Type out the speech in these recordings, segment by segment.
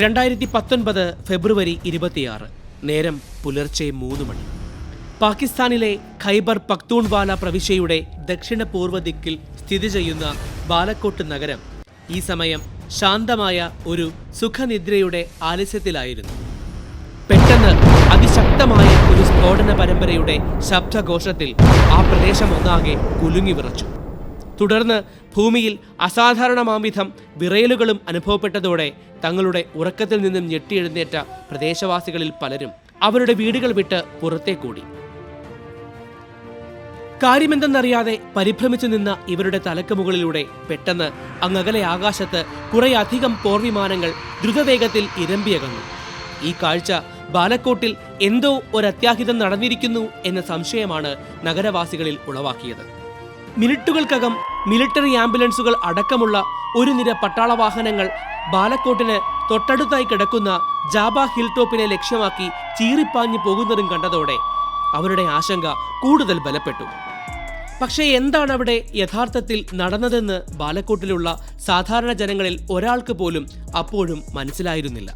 രണ്ടായിരത്തി പത്തൊൻപത് ഫെബ്രുവരി ഇരുപത്തിയാറ് നേരം പുലർച്ചെ മൂന്ന് മണി. പാകിസ്ഥാനിലെ ഖൈബർ പക്തൂൺവാല പ്രവിശ്യയുടെ ദക്ഷിണ പൂർവ ദിക്കിൽ സ്ഥിതി ചെയ്യുന്ന ബാലക്കോട്ട് നഗരം ഈ സമയം ശാന്തമായ ഒരു സുഖനിദ്രയുടെ ആലസ്യത്തിലായിരുന്നു. പെട്ടെന്ന് അതിശക്തമായ ഒരു സ്ഫോടന പരമ്പരയുടെ ശബ്ദഘോഷത്തിൽ ആ പ്രദേശം ഒന്നാകെ കുലുങ്ങി വിറച്ചു. തുടർന്ന് ഭൂമിയിൽ അസാധാരണമാംവിധം വിറയലുകളും അനുഭവപ്പെട്ടതോടെ തങ്ങളുടെ ഉറക്കത്തിൽ നിന്നും ഞെട്ടിയെഴുന്നേറ്റ പ്രദേശവാസികളിൽ പലരും അവരുടെ വീടുകൾ വിട്ട് പുറത്തേക്കൂടി. കാര്യമെന്തെന്നറിയാതെ പരിഭ്രമിച്ചു നിന്ന ഇവരുടെ തലക്ക് മുകളിലൂടെ പെട്ടെന്ന് അങ്ങകലെ ആകാശത്ത് കുറേയധികം പോർവിമാനങ്ങൾ ദ്രുതവേഗത്തിൽ ഇരമ്പിയകന്നു. ഈ കാഴ്ച ബാലക്കോട്ടിൽ എന്തോ ഒരത്യാഹിതം നടന്നിരിക്കുന്നു എന്ന സംശയമാണ് നഗരവാസികളിൽ ഉളവാക്കിയത്. മിനിറ്റുകൾക്കകം മിലിറ്ററി ആംബുലൻസുകൾ അടക്കമുള്ള ഒരു നിര പട്ടാള വാഹനങ്ങൾ ബാലക്കോട്ടിന് തൊട്ടടുത്തായി കിടക്കുന്ന ജാബ ഹിൽ ടോപ്പിനെ ലക്ഷ്യമാക്കി ചീറിപ്പാഞ്ഞു പോകുന്നതും കണ്ടതോടെ അവരുടെ ആശങ്ക കൂടുതൽ ബലപ്പെട്ടു. പക്ഷേ എന്താണ് അവിടെ യഥാർത്ഥത്തിൽ നടന്നതെന്ന് ബാലക്കോട്ടിലുള്ള സാധാരണ ജനങ്ങളിൽ ഒരാൾക്ക് പോലും അപ്പോഴും മനസ്സിലായിരുന്നില്ല.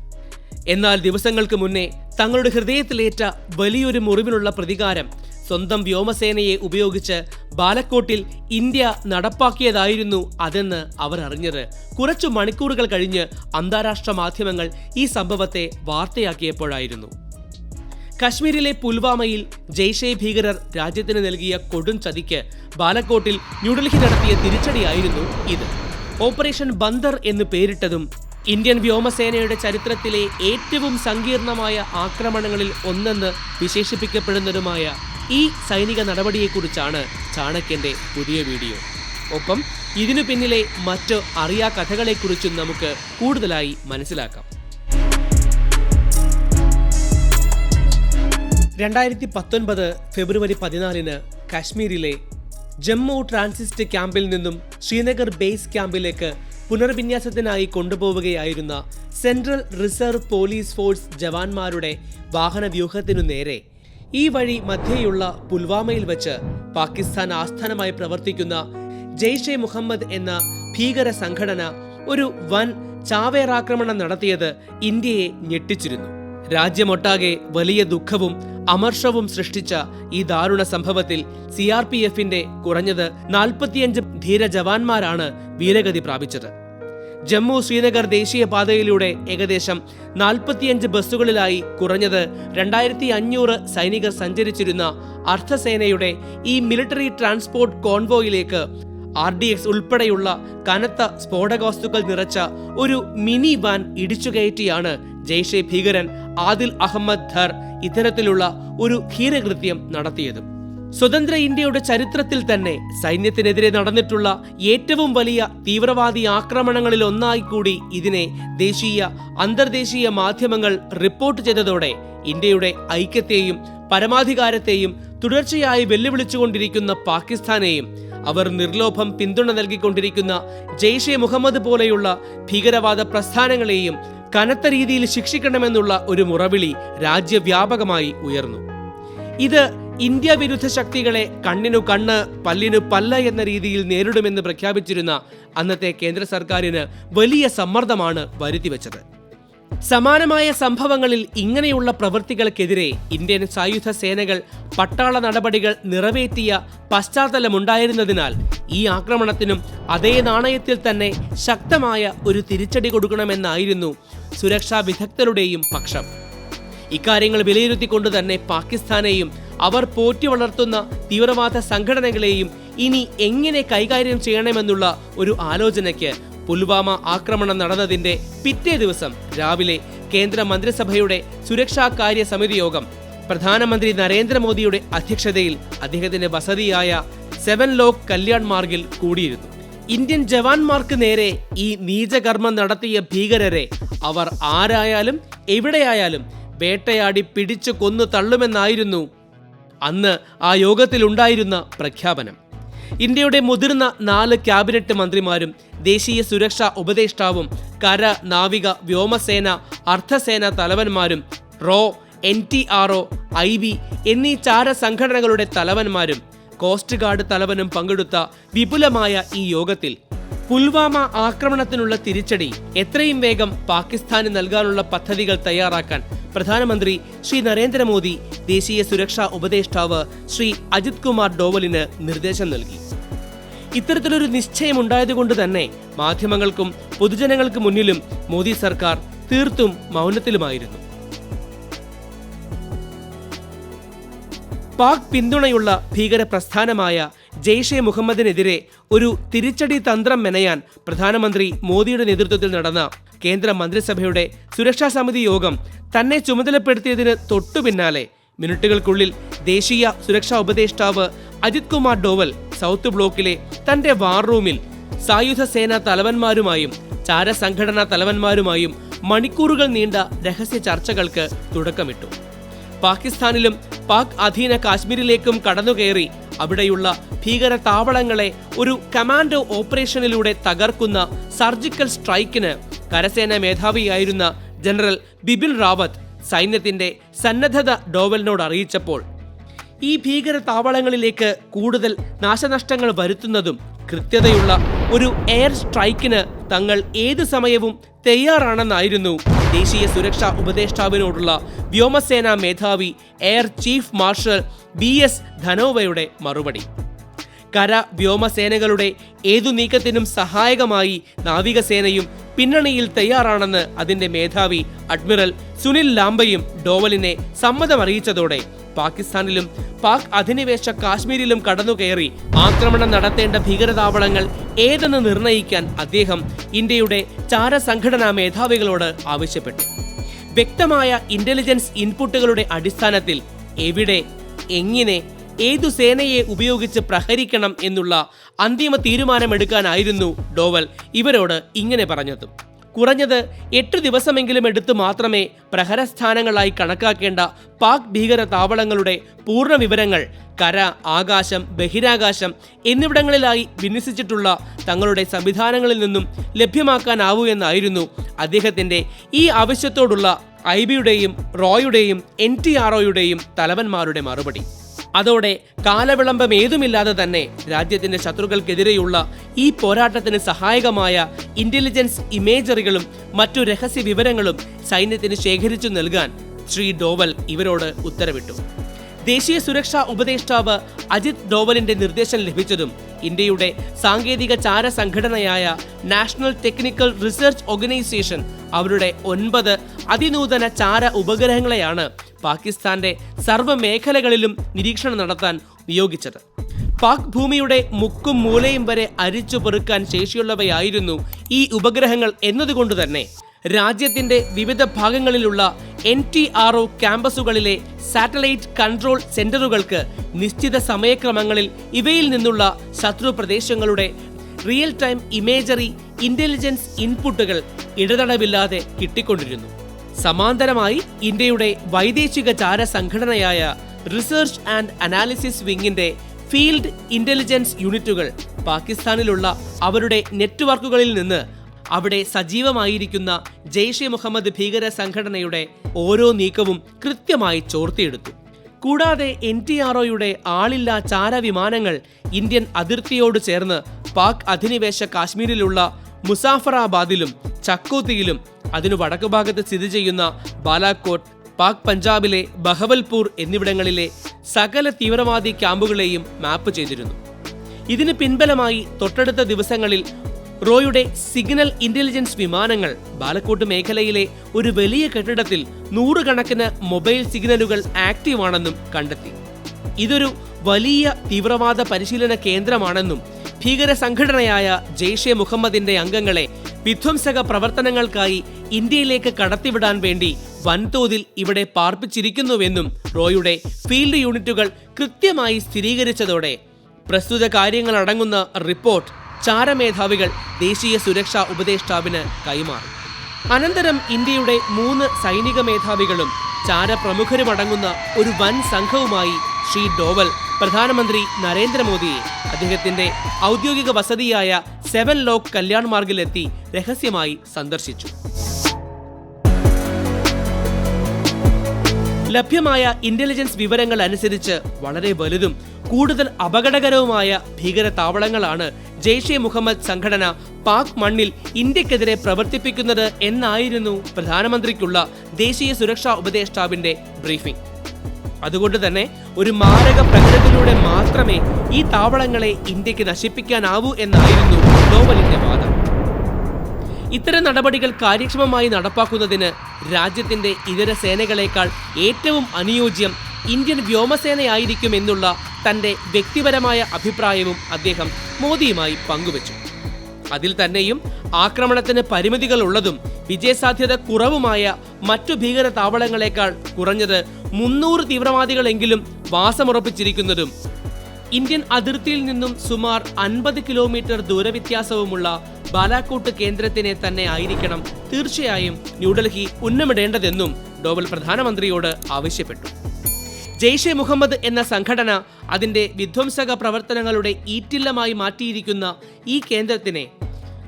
എന്നാൽ ദിവസങ്ങൾക്ക് മുന്നേ തങ്ങളുടെ ഹൃദയത്തിലേറ്റ വലിയൊരു മുറിവിനുള്ള പ്രതികാരം സ്വന്തം വ്യോമസേനയെ ഉപയോഗിച്ച് ബാലക്കോട്ടിൽ ഇന്ത്യ നടപ്പാക്കിയതായിരുന്നു അതെന്ന് അവർ അറിഞ്ഞത്. കുറച്ചു മണിക്കൂറുകൾ കഴിഞ്ഞ് അന്താരാഷ്ട്ര മാധ്യമങ്ങൾ ഈ സംഭവത്തെ വാർത്തയാക്കിയപ്പോഴായിരുന്നു. കശ്മീരിലെ പുൽവാമയിൽ ജെയ്ഷെ ഭീകരർ രാജ്യത്തിന് നൽകിയ കൊടും ചതിക്ക് ബാലക്കോട്ടിൽ ന്യൂഡൽഹി നടത്തിയ തിരിച്ചടിയായിരുന്നു ഇത്. ഓപ്പറേഷൻ ബന്ദർ എന്ന് പേരിട്ടതും ഇന്ത്യൻ വ്യോമസേനയുടെ ചരിത്രത്തിലെ ഏറ്റവും സങ്കീർണമായ ആക്രമണങ്ങളിൽ ഒന്നെന്ന് വിശേഷിപ്പിക്കപ്പെടുന്നതുമായ ഈ സൈനിക നടപടിയെക്കുറിച്ചാണ് ചാണക്യന്റെ പുതിയ വീഡിയോ. ഒപ്പം ഇതിനു പിന്നിലെ മറ്റ് അറിയാ കഥകളെക്കുറിച്ചും നമുക്ക് കൂടുതലായി മനസ്സിലാക്കാം. രണ്ടായിരത്തി പത്തൊൻപത് ഫെബ്രുവരി പതിനാലിന് കാശ്മീരിലെ ജമ്മു ട്രാൻസിസ്റ്റ് ക്യാമ്പിൽ നിന്നും ശ്രീനഗർ ബേസ് ക്യാമ്പിലേക്ക് പുനർവിന്യാസത്തിനായി കൊണ്ടുപോവുകയായിരുന്ന സെൻട്രൽ റിസർവ് പോലീസ് ഫോഴ്സ് ജവാന്മാരുടെ വാഹനവ്യൂഹത്തിനു നേരെ ഈ വഴി മധ്യയുള്ള പുൽവാമയിൽ വച്ച് പാകിസ്ഥാൻ ആസ്ഥാനമായി പ്രവർത്തിക്കുന്ന ജെയ്ഷെ മുഹമ്മദ് എന്ന ഭീകര സംഘടന ഒരു വൻ ചാവേറാക്രമണം നടത്തിയത് ഇന്ത്യയെ ഞെട്ടിച്ചിരുന്നു. രാജ്യമൊട്ടാകെ വലിയ ദുഃഖവും അമർഷവും സൃഷ്ടിച്ച ഈ ദാരുണ സംഭവത്തിൽ സി ആർ പി എഫിന്റെ കുറഞ്ഞത് നാൽപ്പത്തിയഞ്ച് ധീര ജവാന്മാരാണ് വീരഗതി പ്രാപിച്ചത്. ജമ്മു ശ്രീനഗർ ദേശീയപാതയിലൂടെ ഏകദേശം നാൽപ്പത്തിയഞ്ച് ബസ്സുകളിലായി കുറഞ്ഞത് രണ്ടായിരത്തി അഞ്ഞൂറ് സൈനികർ സഞ്ചരിച്ചിരുന്ന അർദ്ധസേനയുടെ ഈ മിലിറ്ററി ട്രാൻസ്പോർട്ട് കോൺവോയിലേക്ക് ആർ ഡി എക്സ് ഉൾപ്പെടെയുള്ള കനത്ത സ്ഫോടകവസ്തുക്കൾ നിറച്ച ഒരു മിനി വാൻ ഇടിച്ചുകയറ്റിയാണ് ജെയ്ഷെ ഭീകരൻ ആദിൽ അഹമ്മദ് ധർ ഇത്തരത്തിലുള്ള ഒരു ധീരകൃത്യം നടത്തിയതും. സ്വതന്ത്ര ഇന്ത്യയുടെ ചരിത്രത്തിൽ തന്നെ സൈന്യത്തിനെതിരെ നടന്നിട്ടുള്ള ഏറ്റവും വലിയ തീവ്രവാദി ആക്രമണങ്ങളിൽ ഒന്നായി കൂടി ഇതിനെ ദേശീയ അന്തർദേശീയ മാധ്യമങ്ങൾ റിപ്പോർട്ട് ചെയ്തതോടെ ഇന്ത്യയുടെ ഐക്യത്തെയും പരമാധികാരത്തെയും തുടർച്ചയായി വെല്ലുവിളിച്ചുകൊണ്ടിരിക്കുന്ന പാകിസ്ഥാനെയും അവർ നിർലോഭം പിന്തുണ നൽകിക്കൊണ്ടിരിക്കുന്ന ജെയ്ഷെ മുഹമ്മദ് പോലെയുള്ള ഭീകരവാദ പ്രസ്ഥാനങ്ങളെയും കനത്ത രീതിയിൽ ശിക്ഷിക്കണമെന്നുള്ള ഒരു മുറവിളി രാജ്യവ്യാപകമായി ഉയർന്നു. ഇത് ഇന്ത്യ വിരുദ്ധ ശക്തികളെ കണ്ണിനു കണ്ണ് പല്ലിനു പല്ല എന്ന രീതിയിൽ നേരിടുമെന്ന് പ്രഖ്യാപിച്ചിരുന്ന അന്നത്തെ കേന്ദ്ര സർക്കാരിന് വലിയ സമ്മർദ്ദമാണ് വരുത്തിവെച്ചത്. സമാനമായ സംഭവങ്ങളിൽ ഇങ്ങനെയുള്ള പ്രവൃത്തികൾക്കെതിരെ ഇന്ത്യൻ സായുധ സേനകൾ പട്ടാള നടപടികൾ നിറവേറ്റിയ പശ്ചാത്തലമുണ്ടായിരുന്നതിനാൽ ഈ ആക്രമണത്തിനും അതേ നാണയത്തിൽ തന്നെ ശക്തമായ ഒരു തിരിച്ചടി കൊടുക്കണമെന്നായിരുന്നു സുരക്ഷാ വിദഗ്ധരുടെയും പക്ഷം. ഇക്കാര്യങ്ങൾ വിലയിരുത്തിക്കൊണ്ട് തന്നെ പാകിസ്ഥാനെയും അവർ പോറ്റി വളർത്തുന്ന തീവ്രവാദ സംഘടനകളെയും ഇനി എങ്ങനെ കൈകാര്യം ചെയ്യണമെന്നുള്ള ഒരു ആലോചനയ്ക്ക് പുൽവാമ ആക്രമണം നടന്നതിന്റെ പിറ്റേ ദിവസം രാവിലെ കേന്ദ്ര മന്ത്രിസഭയുടെ സുരക്ഷാ കാര്യ സമിതി യോഗം പ്രധാനമന്ത്രി നരേന്ദ്രമോദിയുടെ അധ്യക്ഷതയിൽ അദ്ദേഹത്തിന്റെ വസതിയായ സെവൻ ലോക് കല്യാൺ മാർഗിൽ കൂടിയിരുന്നു. ഇന്ത്യൻ ജവാന്മാർക്ക് നേരെ ഈ നീചകർമ്മം നടത്തിയ ഭീകരരെ അവർ ആരായാലും എവിടെയായാലും വേട്ടയാടി പിടിച്ചു കൊന്നു തള്ളുമെന്നായിരുന്നു അന്ന് ആ യോഗത്തിലുണ്ടായിരുന്ന പ്രഖ്യാപനം. ഇന്ത്യയുടെ മുതിർന്ന നാല് ക്യാബിനറ്റ് മന്ത്രിമാരും ദേശീയ സുരക്ഷാ ഉപദേഷ്ടാവും കര നാവിക വ്യോമസേന അർദ്ധസേന തലവന്മാരും raw N T R O I B എന്നീ ചാര സംഘടനകളുടെ തലവന്മാരും കോസ്റ്റ് ഗാർഡ് തലവനും പങ്കെടുത്ത വിപുലമായ ഈ യോഗത്തിൽ പുൽവാമ ആക്രമണത്തിനുള്ള തിരിച്ചടി എത്രയും വേഗം പാകിസ്ഥാന് നൽകാനുള്ള പദ്ധതികൾ തയ്യാറാക്കാൻ പ്രധാനമന്ത്രി ശ്രീ നരേന്ദ്രമോദി ദേശീയ സുരക്ഷാ ഉപദേഷ്ടാവ് ശ്രീ അജിത് കുമാർ ഡോവലിന് നിർദ്ദേശം നൽകി. ഇത്തരത്തിലൊരു നിശ്ചയമുണ്ടായതുകൊണ്ട് തന്നെ മാധ്യമങ്ങൾക്കും പൊതുജനങ്ങൾക്കും മുന്നിലും മോദി സർക്കാർ തീർത്തും മൗനത്തിലുമായിരുന്നു. പാക് പിന്തുണയുള്ള ഭീകര പ്രസ്ഥാനമായ ജെയ്ഷെ മുഹമ്മദിനെതിരെ ഒരു തിരിച്ചടി തന്ത്രം മെനയാൻ പ്രധാനമന്ത്രി മോദിയുടെ നേതൃത്വത്തിൽ നടന്ന കേന്ദ്ര മന്ത്രിസഭയുടെ സുരക്ഷാ സമിതി യോഗം തന്നെ ചുമതലപ്പെടുത്തിയതിന് തൊട്ടു പിന്നാലെ മിനിറ്റുകൾക്കുള്ളിൽ ദേശീയ സുരക്ഷാ ഉപദേഷ്ടാവ് അജിത് കുമാർ ഡോവൽ സൗത്ത് ബ്ലോക്കിലെ തന്റെ വാർ റൂമിൽ സായുധ സേനാ തലവന്മാരുമായും ചാരസംഘടനാ തലവന്മാരുമായും മണിക്കൂറുകൾ നീണ്ട രഹസ്യ ചർച്ചകൾക്ക് തുടക്കമിട്ടു. പാകിസ്ഥാനിലും പാക് അധീന കാശ്മീരിലേക്കും കടന്നുകയറി അവിടെയുള്ള ഭീകര താവളങ്ങളെ ഒരു കമാൻഡോ ഓപ്പറേഷനിലൂടെ തകർക്കുന്ന സർജിക്കൽ സ്ട്രൈക്കിന് കരസേനാ മേധാവിയായിരുന്ന ജനറൽ ബിപിൻ റാവത്ത് സൈന്യത്തിന്റെ സന്നദ്ധത ഡോവലിനോട് അറിയിച്ചപ്പോൾ ഈ ഭീകര താവളങ്ങളിലേക്ക് കൂടുതൽ നാശനഷ്ടങ്ങൾ വരുത്തുന്നതും കൃത്യതയുള്ള ഒരു എയർ സ്ട്രൈക്കിന് തങ്ങൾ ഏത് സമയവും തയ്യാറാണെന്നായിരുന്നു. ദേശീയ സുരക്ഷാ ഉപദേഷ്ടാവിനോടുള്ള വ്യോമസേനാ മേധാവി air chief marshal B S ധനോവയുടെ മറുപടി. കര വ്യോമസേനകളുടെ ഏതു നീക്കത്തിനും സഹായകമായി നാവികസേനയും പിന്നണിയിൽ തയ്യാറാണെന്ന് അതിന്റെ മേധാവി അഡ്മിറൽ സുനിൽ ലാംബയും ഡോവലിനെ സമ്മതമറിയിച്ചതോടെ പാകിസ്ഥാനിലും പാക് അധിനിവേശ കാശ്മീരിലും കടന്നുകയറി ആക്രമണം നടത്തേണ്ട ഭീകരതാവളങ്ങൾ ഏതെന്ന് നിർണയിക്കാൻ അദ്ദേഹം ഇന്ത്യയുടെ ചാരസംഘടനാ മേധാവികളോട് ആവശ്യപ്പെട്ടു. വ്യക്തമായ ഇന്റലിജൻസ് ഇൻപുട്ടുകളുടെ അടിസ്ഥാനത്തിൽ എവിടെ എങ്ങനെ ഏതു സേനയെ ഉപയോഗിച്ച് പ്രഹരിക്കണം എന്നുള്ള അന്തിമ തീരുമാനമെടുക്കാനായിരുന്നു ഡോവൽ ഇവരോട് ഇങ്ങനെ പറഞ്ഞത്. കുറഞ്ഞത് എട്ട് ദിവസമെങ്കിലും എടുത്ത് മാത്രമേ പ്രഹരസ്ഥാനങ്ങളായി കണക്കാക്കേണ്ട പാക് ഭീകര താവളങ്ങളുടെ പൂർണ വിവരങ്ങൾ കര ആകാശം ബഹിരാകാശം എന്നിവിടങ്ങളിലായി വിന്യസിച്ചിട്ടുള്ള തങ്ങളുടെ സംവിധാനങ്ങളിൽ നിന്നും ലഭ്യമാക്കാനാവൂ എന്നായിരുന്നു അദ്ദേഹത്തിന്റെ ഈ ആവശ്യത്തോടുള്ള ഐ ബിയുടെയും റോയുടെയും എൻ ടി ആർ ഒയുടെയും തലവന്മാരുടെ മറുപടി. അതോടെ കാലവിളംബം ഏതുമില്ലാതെ തന്നെ രാജ്യത്തിന്റെ ശത്രുക്കൾക്കെതിരെയുള്ള ഈ പോരാട്ടത്തിന് സഹായകമായ ഇന്റലിജൻസ് ഇമേജറികളും മറ്റു രഹസ്യ വിവരങ്ങളും സൈന്യത്തിന് ശേഖരിച്ചു നൽകാൻ ശ്രീ ഡോവൽ ഇവരോട് ഉത്തരവിട്ടു. ദേശീയ സുരക്ഷാ ഉപദേഷ്ടാവ് അജിത് ഡോവലിന്റെ നിർദ്ദേശം ലഭിച്ചതും ഇന്ത്യയുടെ സാങ്കേതിക ചാര സംഘടനയായ നാഷണൽ ടെക്നിക്കൽ റിസർച്ച് ഓർഗനൈസേഷൻ അവരുടെ ഒൻപത് അതിനൂതന ചാര ഉപഗ്രഹങ്ങളെയാണ് പാകിസ്ഥാന്റെ സർവ മേഖലകളിലും നിരീക്ഷണം നടത്താൻ നിയോഗിച്ചത്. പാക് ഭൂമിയുടെ മുക്കും മൂലയും വരെ അരിച്ചു പെറുക്കാൻ ശേഷിയുള്ളവയായിരുന്നു ഈ ഉപഗ്രഹങ്ങൾ എന്നതുകൊണ്ട് തന്നെ. രാജ്യത്തിന്റെ വിവിധ ഭാഗങ്ങളിലുള്ള എൻ ടി ആർ ഒ ക്യാമ്പസുകളിലെ സാറ്റലൈറ്റ് കൺട്രോൾ സെന്ററുകൾക്ക് നിശ്ചിത സമയക്രമങ്ങളിൽ ഇവയിൽ നിന്നുള്ള ശത്രു പ്രദേശങ്ങളുടെ റിയൽ ടൈം ഇമേജറി ഇന്റലിജൻസ് ഇൻപുട്ടുകൾ ഇടതടവില്ലാതെ കിട്ടിക്കൊണ്ടിരുന്നു. സമാന്തരമായി ഇന്ത്യയുടെ വൈദേശിക ചാര സംഘടനയായ റിസർച്ച് ആൻഡ് അനാലിസിസ് വിങ്ങിന്റെ ഫീൽഡ് ഇന്റലിജൻസ് യൂണിറ്റുകൾ പാകിസ്ഥാനിലുള്ള അവരുടെ നെറ്റ്വർക്കുകളിൽ നിന്ന് അവിടെ സജീവമായിരിക്കുന്ന ജെയ്ഷെ മുഹമ്മദ് ഭീകര സംഘടനയുടെ ഓരോ നീക്കവും കൃത്യമായി ചോർത്തിയെടുത്തു. കൂടാതെ എൻ ടി ആർ ഒയുടെ ആളില്ലാ ചാരവിമാനങ്ങൾ ഇന്ത്യൻ അതിർത്തിയോട് ചേർന്ന് പാക് അധിനിവേശ കാശ്മീരിലുള്ള മുസാഫറാബാദിലും ചക്കോത്തിയിലും അതിനു വടക്കു ഭാഗത്ത് സ്ഥിതി ചെയ്യുന്ന ബാലാക്കോട്ട് പാക് പഞ്ചാബിലെ ബഹവൽപൂർ എന്നിവിടങ്ങളിലെ സകല തീവ്രവാദി ക്യാമ്പുകളെയും മാപ്പ് ചെയ്തിരുന്നു. ഇതിന് പിൻബലമായി തൊട്ടടുത്ത ദിവസങ്ങളിൽ റോയുടെ സിഗ്നൽ ഇന്റലിജൻസ് വിമാനങ്ങൾ ബാലക്കോട്ട് മേഖലയിലെ ഒരു വലിയ കെട്ടിടത്തിൽ നൂറുകണക്കിന് മൊബൈൽ സിഗ്നലുകൾ ആക്റ്റീവാണെന്നും കണ്ടെത്തി. ഇതൊരു വലിയ തീവ്രവാദ പരിശീലന കേന്ദ്രമാണെന്നും ഭീകര സംഘടനയായ ജെയ്ഷെ മുഹമ്മദിന്റെ അംഗങ്ങളെ വിധ്വംസക പ്രവർത്തനങ്ങൾക്കായി ഇന്ത്യയിലേക്ക് കടത്തിവിടാൻ വേണ്ടി വൻതോതിൽ ഇവിടെ പാർപ്പിച്ചിരിക്കുന്നുവെന്നും റോയുടെ ഫീൽഡ് യൂണിറ്റുകൾ കൃത്യമായി സ്ഥിരീകരിച്ചതോടെ പ്രസ്തുത കാര്യങ്ങളടങ്ങുന്ന റിപ്പോർട്ട് ചാരമേധാവികൾ ദേശീയ സുരക്ഷാ ഉപദേഷ്ടാവിന് കൈമാറി. അനന്തരം ഇന്ത്യയുടെ മൂന്ന് സൈനിക മേധാവികളും ചാരപ്രമുഖരുമടങ്ങുന്ന ഒരു വൻ സംഘവുമായി ശ്രീ ഡോവൽ പ്രധാനമന്ത്രി നരേന്ദ്രമോദിയെ അദ്ദേഹത്തിന്റെ ഔദ്യോഗിക വസതിയായ സെവൻ ലോക് കല്യാൺ മാർഗിലെത്തി രഹസ്യമായി സന്ദർശിച്ചു. ലഭ്യമായ ഇന്റലിജൻസ് വിവരങ്ങൾ അനുസരിച്ച് വളരെ വലുതും കൂടുതൽ അപകടകരവുമായ ഭീകര താവളങ്ങളാണ് ജെയ്ഷെ മുഹമ്മദ് സംഘടന പാക് മണ്ണിൽ ഇന്ത്യക്കെതിരെ പ്രവർത്തിപ്പിക്കുന്നത് എന്നായിരുന്നു പ്രധാനമന്ത്രിക്കുള്ള ദേശീയ സുരക്ഷാ ഉപദേഷ്ടാവിന്റെ ബ്രീഫിംഗ്. അതുകൊണ്ട് തന്നെ ഒരു മാരക പ്രകടനത്തിലൂടെ മാത്രമേ ഈ താവളങ്ങളെ ഇന്ത്യയ്ക്ക് നശിപ്പിക്കാനാവൂ എന്നായിരുന്നു ഡോവലിന്റെ വാദം. ഇത്തരം നടപടികൾ കാര്യക്ഷമമായി നടപ്പാക്കുന്നതിന് രാജ്യത്തിന്റെ ഇതര സേനകളെക്കാൾ ഏറ്റവും അനുയോജ്യം ഇന്ത്യൻ വ്യോമസേനയായിരിക്കും എന്നുള്ള തന്റെ വ്യക്തിപരമായ അഭിപ്രായവും അദ്ദേഹം മോദിയുമായി പങ്കുവച്ചു. അതിൽ തന്നെയും ആക്രമണത്തിന് പരിമിതികൾ ഉള്ളതും വിജയസാധ്യത കുറവുമായ മറ്റു ഭീകര താവളങ്ങളെക്കാൾ കുറഞ്ഞത് മുന്നൂറ് തീവ്രവാദികളെങ്കിലും വാസമുറപ്പിച്ചിരിക്കുന്നതും. ഇന്ത്യൻ അതിർത്തിയിൽ നിന്നും സുമാർ അൻപത് കിലോമീറ്റർ ദൂരവ്യത്യാസവുമുള്ള ബാലാക്കോട്ട് കേന്ദ്രത്തിനെ തന്നെ ആയിരിക്കണം തീർച്ചയായും ന്യൂഡൽഹി ഉന്നമിടേണ്ടതെന്നും ഡോവൽ പ്രധാനമന്ത്രിയോട് ആവശ്യപ്പെട്ടു. ജെയ്ഷെ മുഹമ്മദ് എന്ന സംഘടന അതിന്റെ വിധ്വംസക പ്രവർത്തനങ്ങളുടെ ഈറ്റില്ലമായി മാറ്റിയിരിക്കുന്ന ഈ കേന്ദ്രത്തിനെ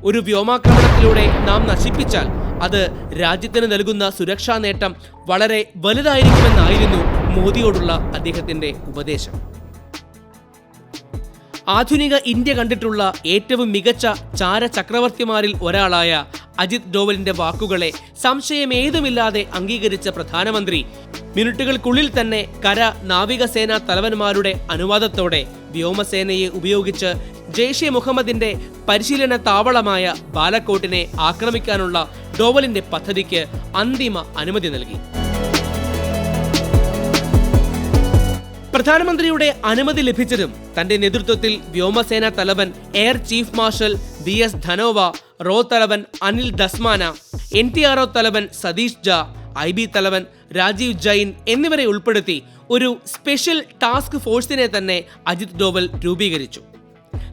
ഒരു വ്യോമാക്രമണത്തിലൂടെ നാം നശിപ്പിച്ചാൽ അത് രാജ്യത്തിന് നൽകുന്ന സുരക്ഷാ നേട്ടം വളരെ വലുതായിരിക്കുമെന്നായിരുന്നു മോദിയോടുള്ള അദ്ദേഹത്തിന്റെ ഉപദേശം. ആധുനിക ഇന്ത്യ കണ്ടിട്ടുള്ള ഏറ്റവും മികച്ച ചാര ചക്രവർത്തിമാരിൽ ഒരാളായ അജിത് ഡോവലിന്റെ വാക്കുകളെ സംശയമേതുമില്ലാതെ അംഗീകരിച്ച പ്രധാനമന്ത്രി മിനിറ്റുകൾക്കുള്ളിൽ തന്നെ കര നാവികസേനാ തലവന്മാരുടെ അനുവാദത്തോടെ വ്യോമസേനയെ ഉപയോഗിച്ച് ജെയ്ഷെ മുഹമ്മദിന്റെ പരിശീലന താവളമായ ബാലക്കോട്ടിനെ ആക്രമിക്കാനുള്ള ഡോവലിന്റെ പദ്ധതിക്ക് അന്തിമ അനുമതി നൽകി. പ്രധാനമന്ത്രിയുടെ അനുമതി ലഭിച്ചതും തന്റെ നേതൃത്വത്തിൽ വ്യോമസേനാ തലവൻ air chief marshal B S Dhanoa raw തലവൻ അനിൽ ദസ്മാന എൻ ടി തലവൻ സതീഷ് ജ ഐ ബി തലവൻ രാജീവ് ജൈൻ എന്നിവരെ ഉൾപ്പെടുത്തി ഒരു സ്പെഷ്യൽ ടാസ്ക് ഫോഴ്സിനെ തന്നെ അജിത് ഡോവൽ രൂപീകരിച്ചു.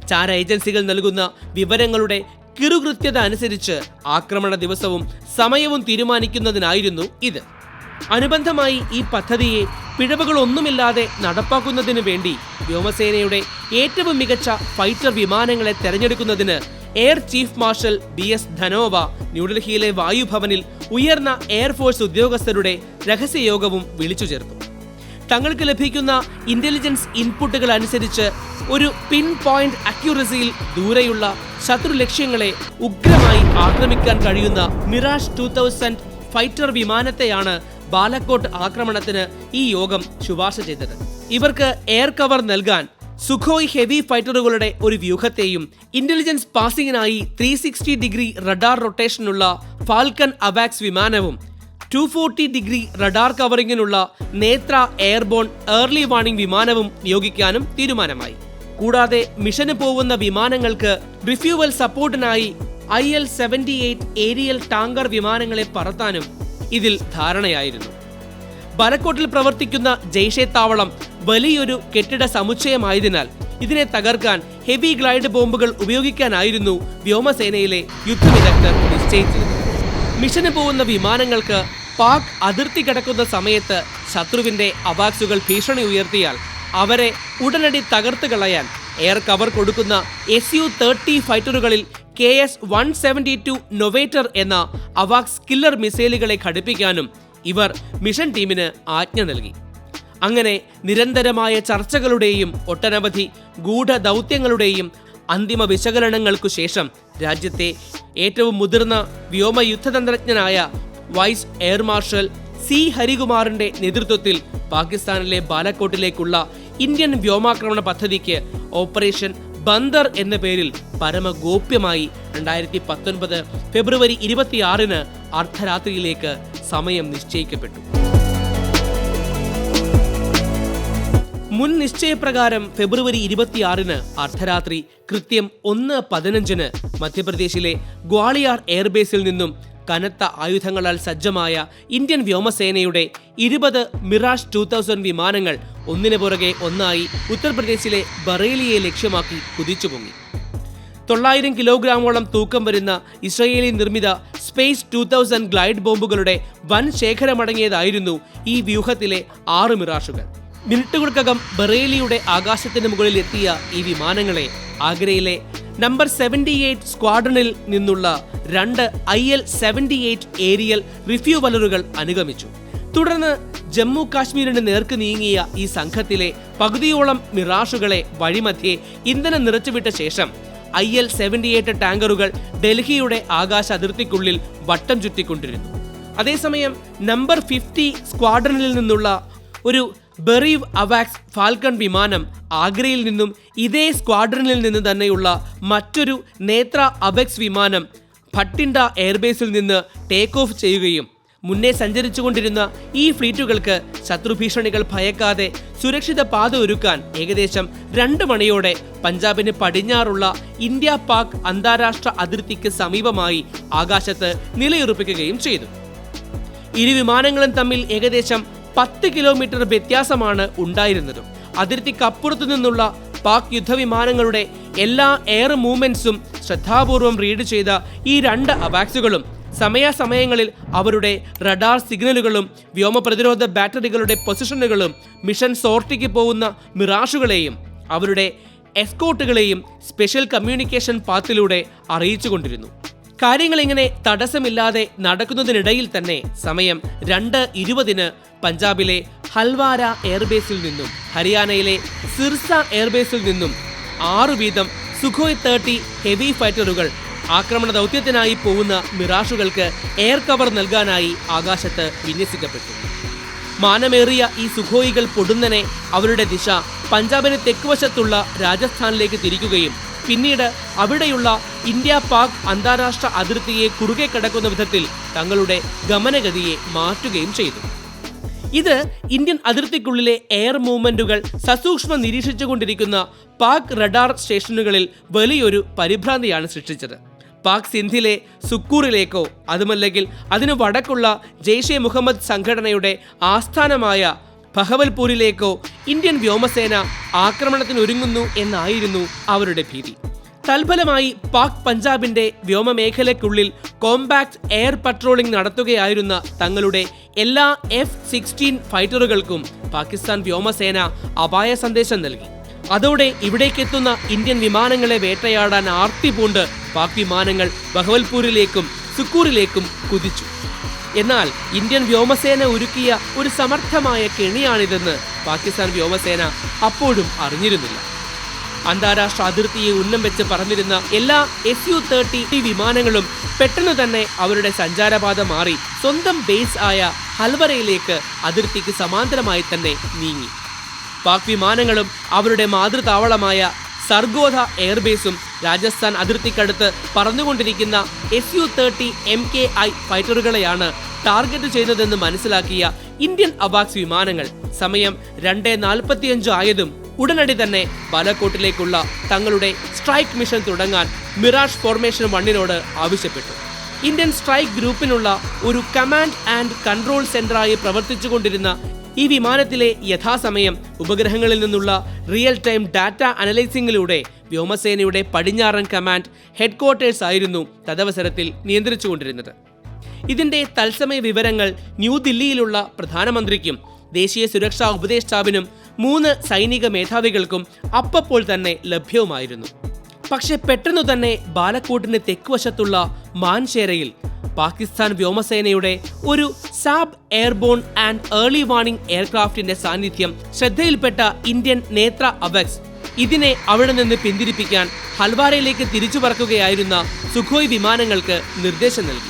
ചാര ഏജൻസികൾ നൽകുന്ന വിവരങ്ങളുടെ കിറുകൃത്യത അനുസരിച്ച് ആക്രമണ ദിവസവും സമയവും തീരുമാനിക്കുന്നതിനായിരുന്നു ഇത്. അനുബന്ധമായി ഈ പദ്ധതിയെ പിഴവുകളൊന്നുമില്ലാതെ നടപ്പാക്കുന്നതിന് വേണ്ടി വ്യോമസേനയുടെ ഏറ്റവും മികച്ച ഫൈറ്റർ വിമാനങ്ങളെ തെരഞ്ഞെടുക്കുന്നതിന് air chief marshal B S Dhanoa ന്യൂഡൽഹിയിലെ വായുഭവനിൽ ഉയർന്ന എയർഫോഴ്സ് ഉദ്യോഗസ്ഥരുടെ രഹസ്യയോഗവും വിളിച്ചു ചേർത്തു. തങ്ങൾക്ക് ലഭിക്കുന്ന ഇന്റലിജൻസ് ഇൻപുട്ടുകൾ അനുസരിച്ച് ഒരു പിൻ പോയിന്റ് അക്യൂറസിയിൽ ദൂരെയുള്ള ശത്രു ലക്ഷ്യങ്ങളെ ഉഗ്രമായി ആക്രമിക്കാൻ കഴിയുന്ന മിറാഷ് ടു തൗസൻഡ് ഫൈറ്റർ വിമാനത്തെയാണ് ബാലക്കോട്ട് ആക്രമണത്തിന് ഈ യോഗം ശുപാർശ ചെയ്തത്. ഇവർക്ക് എയർ കവർ നൽകാൻ സുഖോയ് ഹെവി ഫൈറ്ററുകളുടെ ഒരു വ്യൂഹത്തെയും ഇന്റലിജൻസ് പാസിംഗിനായി ത്രീ സിക്സ്റ്റി ഡിഗ്രി റഡാർ റൊട്ടേഷനുള്ള ഫാൽക്കൺ അവാക്സ് വിമാനവും ടു ഫോർട്ടി ഡിഗ്രി റഡാർ കവറിങ്ങിനുള്ള നേത്ര എയർബോൺ ഏർലി വാണിംഗ് വിമാനവും നിയോഗിക്കാനും തീരുമാനമായി. കൂടാതെ മിഷന് പോകുന്ന വിമാനങ്ങൾക്ക് refuel സപ്പോർട്ടിനായി I L seventy eight aerial tanker വിമാനങ്ങളെ പറത്താനും ഇതിൽ ധാരണയായിരുന്നു. ബലക്കോട്ടിൽ പ്രവർത്തിക്കുന്ന ജയ്ഷെ താവളം വലിയൊരു കെട്ടിട സമുച്ചയമായതിനാൽ ഇതിനെ തകർക്കാൻ ഹെവി ഗ്ലൈഡ് ബോംബുകൾ ഉപയോഗിക്കാനായിരുന്നു വ്യോമസേനയിലെ യുദ്ധവിദഗ്ധർ നിശ്ചയിച്ചിരുന്നത്. മിഷന് പോകുന്ന വിമാനങ്ങൾക്ക് പാക് അതിർത്തി കിടക്കുന്ന സമയത്ത് ശത്രുവിന്റെ അവാക്സുകൾ ഭീഷണി ഉയർത്തിയാൽ അവരെ ഉടനടി തകർത്ത് കളയാൻ എയർ കവർ കൊടുക്കുന്ന S U thirty ഫൈറ്ററുകളിൽ K S one seventy two Novator എന്ന അവാക്സ് കില്ലർ മിസൈലുകളെ ഘടിപ്പിക്കാനും ഇവർ മിഷൻ ടീമിന് ആജ്ഞ നൽകി. അങ്ങനെ നിരന്തരമായ ചർച്ചകളുടെയും ഒട്ടനവധി ഗൂഢദൗത്യങ്ങളുടെയും അന്തിമ വിശകലനങ്ങൾക്കു ശേഷം രാജ്യത്തെ ഏറ്റവും മുതിർന്ന വ്യോമ യുദ്ധതന്ത്രജ്ഞനായ വൈസ് എയർ മാർഷൽ സി ഹരികുമാറിന്റെ നേതൃത്വത്തിൽ പാകിസ്ഥാനിലെ ബാലക്കോട്ടിലേക്കുള്ള ഇന്ത്യൻ വ്യോമാക്രമണ പദ്ധതിക്ക് ഓപ്പറേഷൻ ബന്ദർ എന്ന പേരിൽ പരമഗോപ്യമായി രണ്ടായിരത്തി പത്തൊൻപത് ഫെബ്രുവരി ഇരുപത്തിയാറിന് അർദ്ധരാത്രിയിലേക്ക് സമയം നിശ്ചയിക്കപ്പെട്ടു. മുൻ നിശ്ചയപ്രകാരം ഫെബ്രുവരി ഇരുപത്തിയാറിന് അർദ്ധരാത്രി കൃത്യം ഒന്ന് പതിനഞ്ചിന് മധ്യപ്രദേശിലെ ഗ്വാളിയാർ എയർബേസിൽ നിന്നും കനത്ത ആയുധങ്ങളാൽ സജ്ജമായ ഇന്ത്യൻ വ്യോമസേനയുടെ ഇരുപത് മിറാഷ് ടു തൗസൻഡ് വിമാനങ്ങൾ ഒന്നിനു പുറകെ ഒന്നായി ഉത്തർപ്രദേശിലെ ബറേലിയെ ലക്ഷ്യമാക്കി കുതിച്ചുപൊങ്ങി. തൊള്ളായിരം കിലോഗ്രാമോളം തൂക്കം വരുന്ന ഇസ്രയേലി നിർമ്മിത സ്പേസ് ടു തൗസൻഡ് ഗ്ലൈഡ് ബോംബുകളുടെ വൻ ശേഖരമടങ്ങിയതായിരുന്നു ഈ വ്യൂഹത്തിലെ ആറ് മിറാഷുകൾ. മിനിറ്റുകൾക്കകം ബറേലിയുടെ ആകാശത്തിന് മുകളിൽ എത്തിയ ഈ വിമാനങ്ങളെ ആഗ്രയിലെ നമ്പർ സെവന്റി എയ്റ്റ് സ്ക്വാഡ്രണിൽ നിന്നുള്ള രണ്ട് I L seventy eight aerial റിഫ്യൂവലറുകൾ അനുഗമിച്ചു. തുടർന്ന് ജമ്മു കാശ്മീരിന് നേർക്ക് നീങ്ങിയ ഈ സംഘത്തിലെ പകുതിയോളം മിറാഷുകളെ വഴിമധ്യേ ഇന്ധനം നിറച്ചുവിട്ട ശേഷം ഐ എൽ സെവന്റി എയ്റ്റ് ടാങ്കറുകൾ ഡൽഹിയുടെ ആകാശ അതിർത്തിക്കുള്ളിൽ വട്ടം ചുറ്റിക്കൊണ്ടിരുന്നു. അതേസമയം നമ്പർ ഫിഫ്റ്റി സ്ക്വാഡ്രണിൽ നിന്നുള്ള ഒരു ബെറീവ് അവാക്സ് ഫാൽക്കൺ വിമാനം ആഗ്രയിൽ നിന്നും ഇതേ സ്ക്വാഡ്രനിൽ നിന്ന് തന്നെയുള്ള മറ്റൊരു നേത്ര അബെക്സ് വിമാനം ഭട്ടിൻഡ എയർബേസിൽ നിന്ന് ടേക്ക് ഓഫ് ചെയ്യുകയും മുന്നേ സഞ്ചരിച്ചുകൊണ്ടിരുന്ന ഈ ഫ്ലീറ്റുകൾക്ക് ശത്രുഭീഷണികൾ ഭയക്കാതെ സുരക്ഷിത പാത ഒരുക്കാൻ ഏകദേശം രണ്ട് മണിയോടെ പഞ്ചാബിന് പടിഞ്ഞാറുള്ള ഇന്ത്യ പാക് അന്താരാഷ്ട്ര അതിർത്തിക്ക് സമീപമായി ആകാശത്ത് നിലയുറപ്പിക്കുകയും ചെയ്തു. ഇരു വിമാനങ്ങളും തമ്മിൽ ഏകദേശം പത്ത് കിലോമീറ്റർ വ്യത്യാസമാണ് ഉണ്ടായിരുന്നത്. അതിർത്തിക്കപ്പുറത്തു നിന്നുള്ള പാക് യുദ്ധവിമാനങ്ങളുടെ എല്ലാ എയർ മൂവ്മെന്റ്സും ശ്രദ്ധാപൂർവം റീഡ് ചെയ്ത ഈ രണ്ട് അവാക്സുകളും സമയാസമയങ്ങളിൽ അവരുടെ റഡാർ സിഗ്നലുകളും വ്യോമ പ്രതിരോധ ബാറ്ററികളുടെ പൊസിഷനുകളും മിഷൻ സോർട്ടിക്ക് പോകുന്ന മിറാഷുകളെയും അവരുടെ എസ്കോട്ടുകളെയും സ്പെഷ്യൽ കമ്മ്യൂണിക്കേഷൻ പാത്തിലൂടെ അറിയിച്ചുകൊണ്ടിരുന്നു. കാര്യങ്ങൾ ഇങ്ങനെ തടസ്സമില്ലാതെ നടക്കുന്നതിനിടയിൽ തന്നെ സമയം രണ്ട് ഇരുപതിന് പഞ്ചാബിലെ ഹൽവാര എയർബേസിൽ നിന്നും ഹരിയാനയിലെ സിർസ എയർബേസിൽ നിന്നും ആറു വീതം സുഖോയ് തേർട്ടി ഹെവി ഫൈറ്ററുകൾ ആക്രമണ ദൗത്യത്തിനായി പോകുന്ന മിറാഷുകൾക്ക് എയർ കവർ നൽകാനായി ആകാശത്ത് വിന്യസിക്കപ്പെട്ടു. മാനമേറിയ ഈ സുഖോയികൾ പൊടുന്നനെ അവരുടെ ദിശ പഞ്ചാബിന് തെക്കുവശത്തുള്ള രാജസ്ഥാനിലേക്ക് തിരിക്കുകയും പിന്നീട് അവിടെയുള്ള ഇന്ത്യ പാക് അന്താരാഷ്ട്ര അതിർത്തിയെ കുറുകെ കിടക്കുന്ന വിധത്തിൽ തങ്ങളുടെ ഗമനഗതിയെ മാറ്റുകയും ചെയ്തു. ഇത് ഇന്ത്യൻ അതിർത്തിക്കുള്ളിലെ എയർ മൂവ്മെന്റുകൾ സസൂക്ഷ്മം നിരീക്ഷിച്ചുകൊണ്ടിരിക്കുന്ന പാക് റഡാർ സ്റ്റേഷനുകളിൽ വലിയൊരു പരിഭ്രാന്തിയാണ് സൃഷ്ടിച്ചത്. പാക് സിന്ധിലെ സുക്കൂറിലേക്കോ അതുമല്ലെങ്കിൽ അതിനു വടക്കുള്ള ജെയ്ഷെ മുഹമ്മദ് സംഘടനയുടെ ആസ്ഥാനമായ ഭഗവൽപൂരിലേക്കോ ഇന്ത്യൻ വ്യോമസേന ആക്രമണത്തിനൊരുങ്ങുന്നു എന്നായിരുന്നു അവരുടെ ഭീതി. തൽഫലമായി പാക് പഞ്ചാബിന്റെ വ്യോമമേഖലയ്ക്കുള്ളിൽ കോമ്പാക്ട് എയർ പട്രോളിംഗ് നടത്തുകയായിരുന്ന തങ്ങളുടെ എല്ലാ എഫ് സിക്സ്റ്റീൻ ഫൈറ്ററുകൾക്കും പാകിസ്ഥാൻ വ്യോമസേന അപായ സന്ദേശം നൽകി. അതോടെ ഇവിടേക്കെത്തുന്ന ഇന്ത്യൻ വിമാനങ്ങളെ വേട്ടയാടാൻ ആർത്തി പൂണ്ട് പാക് വിമാനങ്ങൾ ബഹവൽപൂരിലേക്കും സുക്കൂറിലേക്കും കുതിച്ചു. എന്നാൽ ഇന്ത്യൻ വ്യോമസേന ഒരുക്കിയ ഒരു സമർത്ഥമായ കെണിയാണിതെന്ന് പാകിസ്ഥാൻ വ്യോമസേന അപ്പോഴും അറിഞ്ഞിരുന്നില്ല. അന്താരാഷ്ട്ര അതിർത്തിയെ ഉന്നം വെച്ച് പറന്നിരുന്ന എല്ലാ എസ് യു തേർട്ടി വിമാനങ്ങളും പെട്ടെന്ന് തന്നെ അവരുടെ സഞ്ചാരപാത മാറി സ്വന്തം ബേസ് ആയ ഹൽവറയിലേക്ക് അതിർത്തിക്ക് സമാന്തരമായി തന്നെ നീങ്ങി. പാക് വിമാനങ്ങളും അവരുടെ മാതൃതാവളമായ സർഗോധ എയർബേസും രാജസ്ഥാൻ അതിർത്തിക്കടുത്ത് പറന്നുകൊണ്ടിരിക്കുന്ന S U thirty M K I ഫൈറ്ററുകളെയാണ് target ചെയ്തതെന്ന് മനസ്സിലാക്കിയ ഇന്ത്യൻ അബാക്സ് വിമാനങ്ങൾ. സമയം രണ്ട് നാൽപ്പത്തിയഞ്ച് ആയതും ഉടനടി തന്നെ ബാലക്കോട്ടിലേക്കുള്ള തങ്ങളുടെ സ്ട്രൈക്ക് മിഷൻ തുടങ്ങാൻ മിറാഷ് ഫോർമേഷൻ വണ്ണിനോട് ആവശ്യപ്പെട്ടു. ഇന്ത്യൻ സ്ട്രൈക്ക് ഗ്രൂപ്പിനുള്ള ഒരു കമാൻഡ് ആൻഡ് കൺട്രോൾ സെന്ററായി പ്രവർത്തിച്ചുകൊണ്ടിരുന്ന ഈ വിമാനത്തിലെ യഥാസമയം ഉപഗ്രഹങ്ങളിൽ നിന്നുള്ള റിയൽ ടൈം ഡാറ്റ അനലൈസിംഗിലൂടെ വ്യോമസേനയുടെ പടിഞ്ഞാറൻ കമാൻഡ് ഹെഡ്ക്വാർട്ടേഴ്സ് ആയിരുന്നു തദവസരത്തിൽ നിയന്ത്രിച്ചുകൊണ്ടിരുന്നത്. ഇതിന്റെ തത്സമയ വിവരങ്ങൾ ന്യൂദില്ലിയിലുള്ള പ്രധാനമന്ത്രിക്കും ദേശീയ സുരക്ഷാ ഉപദേഷ്ടാവിനും മൂന്ന് സൈനിക മേധാവികൾക്കും അപ്പപ്പോൾ തന്നെ ലഭ്യവുമായിരുന്നു. പക്ഷെ പെട്ടെന്നു തന്നെ ബാലക്കോട്ടിന് തെക്കുവശത്തുള്ള മാൻഷേരയിൽ പാകിസ്ഥാൻ വ്യോമസേനയുടെ ഒരു Saab airborne and early warning എയർക്രാഫ്റ്റിന്റെ സാന്നിധ്യം ശ്രദ്ധയിൽപ്പെട്ട ഇന്ത്യൻ നേത്ര അബക്സ് ഇതിനെ അവിടെ നിന്ന് പിന്തിരിപ്പിക്കാൻ ഹൽവാരയിലേക്ക് തിരിച്ചു പറക്കുകയായിരുന്ന സുഖോയ് വിമാനങ്ങൾക്ക് നിർദ്ദേശം നൽകി.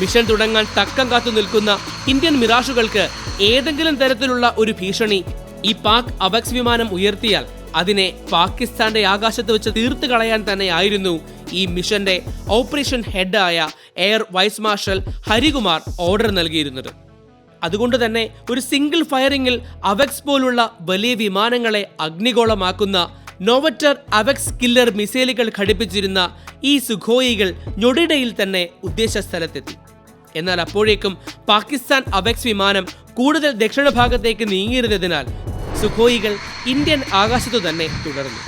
മിഷൻ തുടങ്ങാൻ തക്കം കാത്തു നിൽക്കുന്ന ഇന്ത്യൻ മിറാഷുകൾക്ക് ഏതെങ്കിലും തരത്തിലുള്ള ഒരു ഭീഷണി ഈ പാക് അവക്സ് വിമാനം ഉയർത്തിയാൽ അതിനെ പാകിസ്ഥാന്റെ ആകാശത്ത് വെച്ച് തീർത്തു കളയാൻ തന്നെയായിരുന്നു ഈ മിഷന്റെ operation ഹെഡായ air vice marshal Harikumar order നൽകിയിരുന്നത്. അതുകൊണ്ട് തന്നെ ഒരു സിംഗിൾ ഫയറിംഗിൽ അവക്സ് പോലുള്ള വലിയ വിമാനങ്ങളെ അഗ്നിഗോളമാക്കുന്ന നോവറ്റർ അവക്സ് കില്ലർ മിസൈലുകൾ ഘടിപ്പിച്ചിരുന്ന ഈ സുഖോയികൾ ഞൊടിടയിൽ തന്നെ ഉദ്ദേശ സ്ഥലത്തെത്തി എന്നാൽ അപ്പോഴേക്കും പാകിസ്ഥാൻ അവക്സ് വിമാനം കൂടുതൽ ദക്ഷിണ ഭാഗത്തേക്ക് നീങ്ങിയിരുന്നതിനാൽ സുഖോയികൾ ഇന്ത്യൻ ആകാശത്തു തന്നെ തുടർന്നു.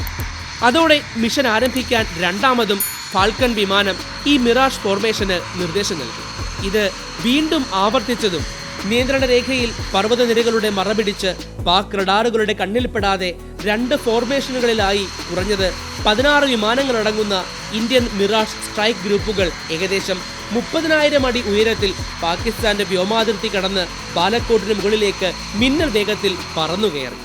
അതോടെ മിഷൻ ആരംഭിക്കാൻ രണ്ടാമതും ഫാൽക്കൺ വിമാനം ഈ മിറാഷ് ഫോർമേഷന് നിർദ്ദേശം നൽകി. ഇത് വീണ്ടും ആവർത്തിച്ചതും നിയന്ത്രണ രേഖയിൽ പർവതനിരകളുടെ മറപിടിച്ച് പാക് റഡാറുകളുടെ കണ്ണിൽപ്പെടാതെ രണ്ട് ഫോർമേഷനുകളിലായി കുറഞ്ഞത് പതിനാറ് വിമാനങ്ങളടങ്ങുന്ന ഇന്ത്യൻ മിറാഷ് സ്ട്രൈക്ക് ഗ്രൂപ്പുകൾ ഏകദേശം മുപ്പതിനായിരം അടി ഉയരത്തിൽ പാകിസ്ഥാന്റെ വ്യോമാതിർത്തി കടന്ന് ബാലക്കോട്ടിന് മുകളിലേക്ക് മിന്നൽ വേഗത്തിൽ പറന്നുകയറി.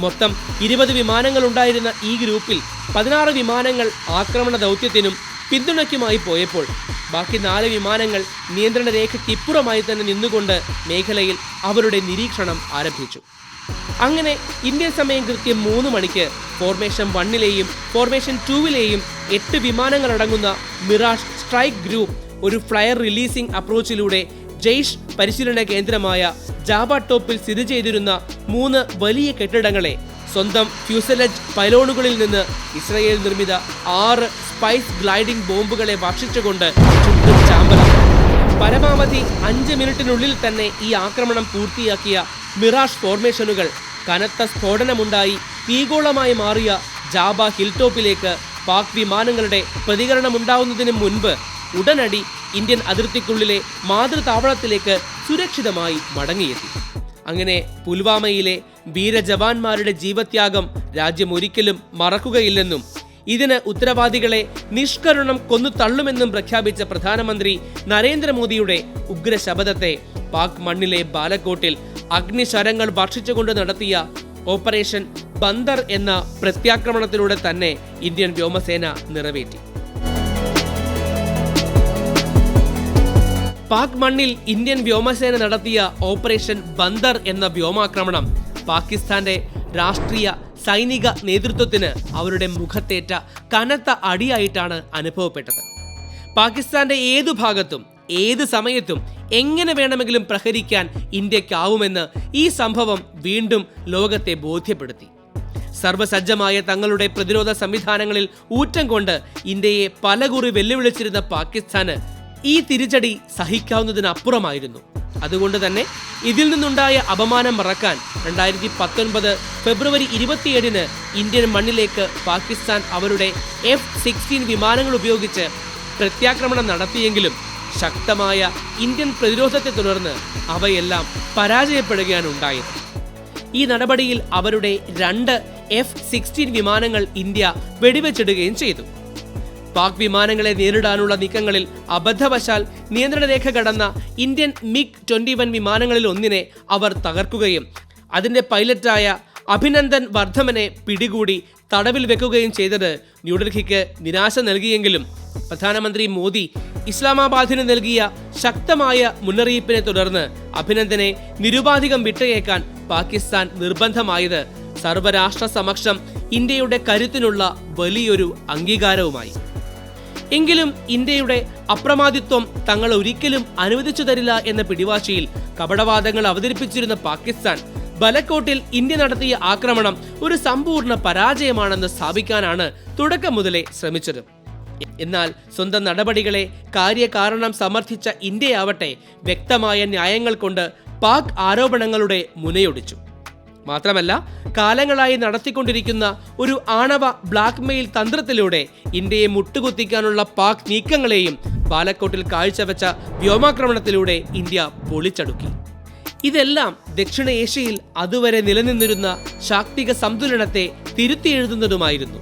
മൊത്തം ഇരുപത് വിമാനങ്ങൾ ഉണ്ടായിരുന്ന ഈ ഗ്രൂപ്പിൽ പതിനാറ് വിമാനങ്ങൾ ആക്രമണ ദൗത്യത്തിനും പിന്തുണയ്ക്കുമായി പോയപ്പോൾ ബാക്കി നാല് വിമാനങ്ങൾ നിയന്ത്രണ രേഖയ്ക്ക് ഇപ്പുറമായി തന്നെ നിന്നുകൊണ്ട് മേഖലയിൽ അവരുടെ നിരീക്ഷണം ആരംഭിച്ചു. അങ്ങനെ ഇന്ത്യൻ സമയം കൃത്യം മൂന്ന് മണിക്ക് ഫോർമേഷൻ വണ്ണിലെയും ഫോർമേഷൻ ടൂവിലെയും എട്ട് വിമാനങ്ങളടങ്ങുന്ന മിറാഷ് സ്ട്രൈക്ക് ഗ്രൂപ്പ് ഒരു ഫ്ലയർ റിലീസിംഗ് അപ്രോച്ചിലൂടെ ജെയ്ഷ് പരിശീലന കേന്ദ്രമായ ജാബ ടോപ്പിൽ സ്ഥിതി ചെയ്തിരുന്ന മൂന്ന് വലിയ കെട്ടിടങ്ങളെ സ്വന്തം ഫ്യൂസലജ് പൈലോണുകളിൽ നിന്ന് ഇസ്രയേൽ നിർമ്മിത ആറ് സ്പൈസ് ഗ്ലൈഡിംഗ് ബോംബുകളെ ചാമ്പലാക്കി പരമാവധി അഞ്ച് മിനിറ്റിനുള്ളിൽ തന്നെ ഈ ആക്രമണം പൂർത്തിയാക്കിയ മിറാഷ് ഫോർമേഷനുകൾ കനത്ത സ്ഫോടനമുണ്ടായി. തീഗോളമായി മാറിയ ജാബ ഹിൽ ടോപ്പിലേക്ക് പാക് വിമാനങ്ങളുടെ പ്രതികരണമുണ്ടാവുന്നതിന് മുൻപ് ഉടനടി ഇന്ത്യൻ അതിർത്തിക്കുള്ളിലെ മാതൃതാവളത്തിലേക്ക് സുരക്ഷിതമായി മടങ്ങിയെത്തി. അങ്ങനെ പുൽവാമയിലെ വീരജവാന്മാരുടെ ജീവത്യാഗം രാജ്യം ഒരിക്കലും മറക്കുകയില്ലെന്നും ഇതിന് ഉത്തരവാദികളെ നിഷ്കരുണം കൊന്നു തള്ളുമെന്നും പ്രഖ്യാപിച്ച പ്രധാനമന്ത്രി നരേന്ദ്രമോദിയുടെ ഉഗ്രശപഥത്തെ പാക് മണ്ണിലെ ബാലക്കോട്ടിൽ അഗ്നിശരങ്ങൾ ഭക്ഷിച്ചുകൊണ്ട് നടത്തിയ ഓപ്പറേഷൻ ബന്ദർ എന്ന പ്രത്യാക്രമണത്തിലൂടെ തന്നെ ഇന്ത്യൻ വ്യോമസേന നിറവേറ്റി. പാക് മണ്ണിൽ ഇന്ത്യൻ വ്യോമസേന നടത്തിയ ഓപ്പറേഷൻ ബന്ദർ എന്ന വ്യോമാക്രമണം പാകിസ്ഥാന്റെ രാഷ്ട്രീയ സൈനിക നേതൃത്വത്തിന് അവരുടെ മുഖത്തേറ്റ കനത്ത അടിയായിട്ടാണ് അനുഭവപ്പെട്ടത്. പാകിസ്ഥാന്റെ ഏതു ഭാഗത്തും ഏത് സമയത്തും എങ്ങനെ വേണമെങ്കിലും പ്രഹരിക്കാൻ ഇന്ത്യക്കാവുമെന്ന് ഈ സംഭവം വീണ്ടും ലോകത്തെ ബോധ്യപ്പെടുത്തി. സർവസജ്ജമായ തങ്ങളുടെ പ്രതിരോധ സംവിധാനങ്ങളിൽ ഊറ്റം കൊണ്ട് ഇന്ത്യയെ പലകുറി വെല്ലുവിളിച്ചിരുന്ന പാകിസ്ഥാന് ഈ തിരിച്ചടി സഹിക്കാവുന്നതിനപ്പുറമായിരുന്നു. അതുകൊണ്ട് തന്നെ ഇതിൽ നിന്നുണ്ടായ അപമാനം മറക്കാൻ രണ്ടായിരത്തി പത്തൊൻപത് ഫെബ്രുവരി ഇരുപത്തിയേഴിന് ഇന്ത്യൻ മണ്ണിലേക്ക് പാകിസ്ഥാൻ അവരുടെ എഫ് സിക്സ്റ്റീൻ വിമാനങ്ങൾ ഉപയോഗിച്ച് പ്രത്യാക്രമണം നടത്തിയെങ്കിലും ശക്തമായ ഇന്ത്യൻ പ്രതിരോധത്തെ തുടർന്ന് അവയെല്ലാം പരാജയപ്പെടുകയാണ് ഉണ്ടായത്. ഈ നടപടിയിൽ അവരുടെ രണ്ട് എഫ് സിക്സ്റ്റീൻ വിമാനങ്ങൾ ഇന്ത്യ വെടിവെച്ചിടുകയും ചെയ്തു. പാക് വിമാനങ്ങളെ നേരിടാനുള്ള നീക്കങ്ങളിൽ അബദ്ധവശാൽ നിയന്ത്രണ രേഖ കടന്ന ഇന്ത്യൻ മിഗ് ട്വന്റി വൺ വിമാനങ്ങളിൽ ഒന്നിനെ അവർ തകർക്കുകയും അതിന്റെ പൈലറ്റായ അഭിനന്ദൻ വർദ്ധമനെ പിടികൂടി തടവിൽ വെക്കുകയും ചെയ്തത് ന്യൂഡൽഹിക്ക് നിരാശ നൽകിയെങ്കിലും പ്രധാനമന്ത്രി മോദി ഇസ്ലാമാബാദിന് നൽകിയ ശക്തമായ മുന്നറിയിപ്പിനെ തുടർന്ന് അഭിനന്ദനെ നിരുപാധികം വിട്ടയേക്കാൻ പാകിസ്ഥാൻ നിർബന്ധമായത് സർവരാഷ്ട്ര സമക്ഷം ഇന്ത്യയുടെ കരുത്തിനുള്ള വലിയൊരു അംഗീകാരവുമായി. എങ്കിലും ഇന്ത്യയുടെ അപ്രമാദിത്വം തങ്ങൾ ഒരിക്കലും അനുവദിച്ചു തരില്ല എന്ന പിടിവാശിയിൽ കപടവാദങ്ങൾ അവതരിപ്പിച്ചിരുന്ന പാകിസ്ഥാൻ ബലക്കോട്ടിൽ ഇന്ത്യ നടത്തിയ ആക്രമണം ഒരു സമ്പൂർണ പരാജയമാണെന്ന് സ്ഥാപിക്കാനാണ് തുടക്കം മുതലേ ശ്രമിച്ചത്. എന്നാൽ സ്വന്തം നടപടികളെ കാര്യകാരണം സമർത്ഥിച്ച ഇന്ത്യയാവട്ടെ വ്യക്തമായ ന്യായങ്ങൾ കൊണ്ട് പാക് ആരോപണങ്ങളുടെ മുനയൊടിച്ചു. മാത്രമല്ല കാലങ്ങളായി നടത്തിക്കൊണ്ടിരിക്കുന്ന ഒരു ആണവ ബ്ലാക്ക് മെയിൽ തന്ത്രത്തിലൂടെ ഇന്ത്യയെ മുട്ടുകുത്തിക്കാനുള്ള പാക് നീക്കങ്ങളെയും ബാലക്കോട്ടിൽ കാഴ്ചവെച്ച വ്യോമാക്രമണത്തിലൂടെ ഇന്ത്യ പൊളിച്ചടുക്കി. ഇതെല്ലാം ദക്ഷിണ ഏഷ്യയിൽ അതുവരെ നിലനിന്നിരുന്ന ശാക്തിക സന്തുലനത്തെ തിരുത്തിയെഴുതുന്നതുമായിരുന്നു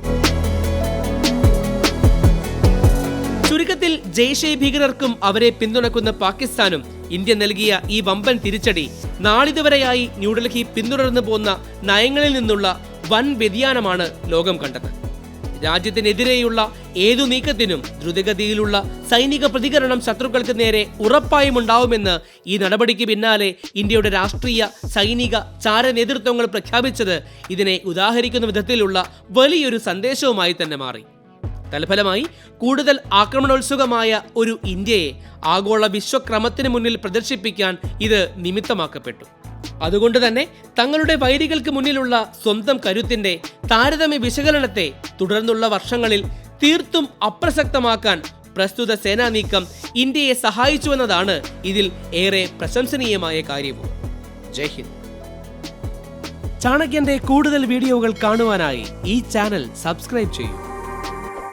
ചുരുക്കത്തിൽ ജയ്ഷെ ഭീകരർക്കും അവരെ പിന്തുണക്കുന്ന പാകിസ്ഥാനും ഇന്ത്യ നൽകിയ ഈ വമ്പൻ തിരിച്ചടി നാളിതുവരെയായി ന്യൂഡൽഹി പിന്തുടർന്നു പോന്ന നയങ്ങളിൽ നിന്നുള്ള വൻ വ്യതിയാനമാണ് ലോകം കണ്ടത്. രാജ്യത്തിനെതിരെയുള്ള ഏതു നീക്കത്തിനും ദ്രുതഗതിയിലുള്ള സൈനിക പ്രതികരണം ശത്രുക്കൾക്ക് നേരെ ഉറപ്പായും ഉണ്ടാവുമെന്ന് ഈ നടപടിക്ക് പിന്നാലെ ഇന്ത്യയുടെ രാഷ്ട്രീയ സൈനിക ചാര നേതൃത്വങ്ങൾ പ്രഖ്യാപിച്ചത് ഇതിനെ ഉദാഹരിക്കുന്ന വിധത്തിലുള്ള വലിയൊരു സന്ദേശവുമായി തന്നെ മാറി. തൽഫലമായി കൂടുതൽ ആക്രമണോത്സുകമായ ഒരു ഇന്ത്യയെ ആഗോള വിശ്വക്രമത്തിന് മുന്നിൽ പ്രദർശിപ്പിക്കാൻ ഇത് നിമിത്തമാക്കപ്പെട്ടു. അതുകൊണ്ട് തന്നെ തങ്ങളുടെ വൈരികൾക്ക് മുന്നിലുള്ള സ്വന്തം കരുത്തിന്റെ താരതമ്യ വിശകലനത്തെ തുടർന്നുള്ള വർഷങ്ങളിൽ തീർത്തും അപ്രസക്തമാക്കാൻ പ്രസ്തുത സേനാ നീക്കം ഇന്ത്യയെ സഹായിച്ചുവെന്നതാണ് ഇതിൽ ഏറെ പ്രശംസനീയമായ കാര്യവും. ജയ് ഹിന്ദ്. ചാണക്യന്റെ കൂടുതൽ വീഡിയോകൾ കാണുവാനായി ഈ ചാനൽ സബ്സ്ക്രൈബ് ചെയ്യൂ.